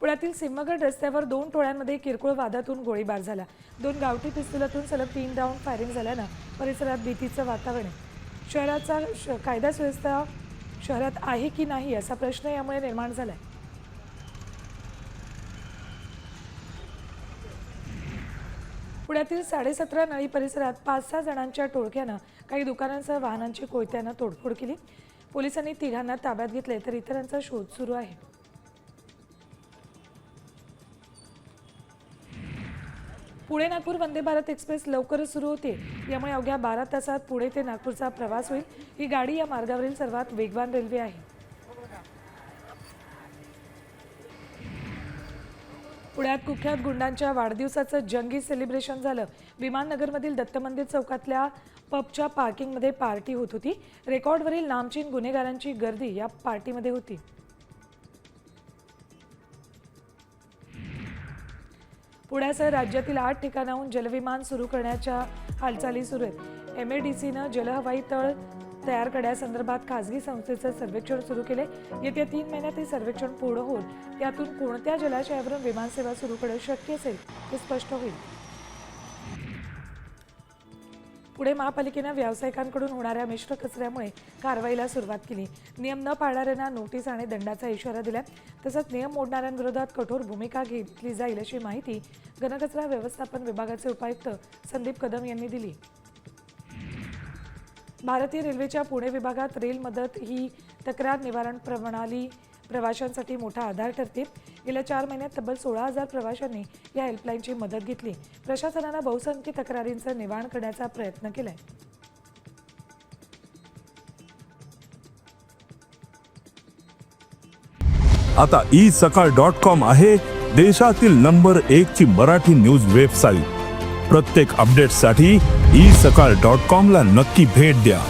पुण्यातील सिंहगड रस्त्यावर दोन टोळ्यांमध्ये किरकोळ वादातून गोळीबार झाला. दोन गावठी पिस्तुलातून सलग तीन राऊंड फायरिंग झाल्यानं परिसरात भीतीचं वातावरण आहे. शहराचा श कायदा सुव्यवस्था शहरात आहे की नाही असा प्रश्न यामुळे निर्माण झाला आहे पुण्यातील साडेसतरा नळी परिसरात पाच सहा जणांच्या टोळक्यानं काही दुकानांसह वाहनांची कोयत्यानं तोडफोड केली. पोलिसांनी तिघांना ताब्यात घेतले तर इतरांचा शोध सुरू आहे. पुणे नागपूर वंदे भारत एक्सप्रेस लवकरच सुरू होते. यामुळे अवघ्या बारा तासात पुणे ते नागपूरचा प्रवास होईल. ही गाडी या मार्गावरील सर्वात वेगवान रेल्वे आहे. पुण्यात कुख्यात गुंडांच्या वाढदिवसाचं जंगी सेलिब्रेशन झालं. विमाननगरमधील दत्त मंदिर चौकातल्या पबच्या पार्किंगमध्ये पार्टी होत होती. रेकॉर्डवरील नामचीन गुन्हेगारांची गर्दी या पार्टीमध्ये होती. पुण्यासह राज्यातील आठ ठिकाणाहून जलविमान सुरू करण्याच्या हालचाली सुरू आहेत. एम ए डी सीनं जलहवाई तळ तयार करण्यासंदर्भात खासगी संस्थेचं सर्वेक्षण सुरू केले येत्या तीन महिन्यात हे सर्वेक्षण पूर्ण होऊन त्यातून कोणत्या जलाशयावरून विमानसेवा सुरू करणं शक्य असेल हे स्पष्ट होईल. पुणे महापालिकेनं व्यावसायिकांकडून होणाऱ्या मिश्र कचऱ्यामुळे कारवाईला सुरुवात केली. नियम न पाळणाऱ्यांना नोटीस आणि दंडाचा इशारा दिला तसंच नियम मोडणाऱ्यांविरोधात कठोर भूमिका घेतली जाईल अशी माहिती घनकचरा व्यवस्थापन विभागाचे उपायुक्त संदीप कदम यांनी दिली. भारतीय रेल्वेच्या पुणे विभागात रेल मदत ही तक्रार निवारण प्रणाली प्रवाशांसाठी मोठा आधार ठरते गेल्या चार महिन्यात तब्बल सोळा हजार प्रवाशांनी या हेल्पलाईनची मदत घेतली. प्रशासनानं बहुसंख्य तक्रारींचं निवारण करण्याचा प्रयत्न केलाय. आता ई सकाळ डॉट कॉम आहे देशातील नंबर एक ची मराठी न्यूज वेबसाईट. प्रत्येक अपडेटसाठी ई सकाळ डॉट कॉम ला नक्की भेट द्या.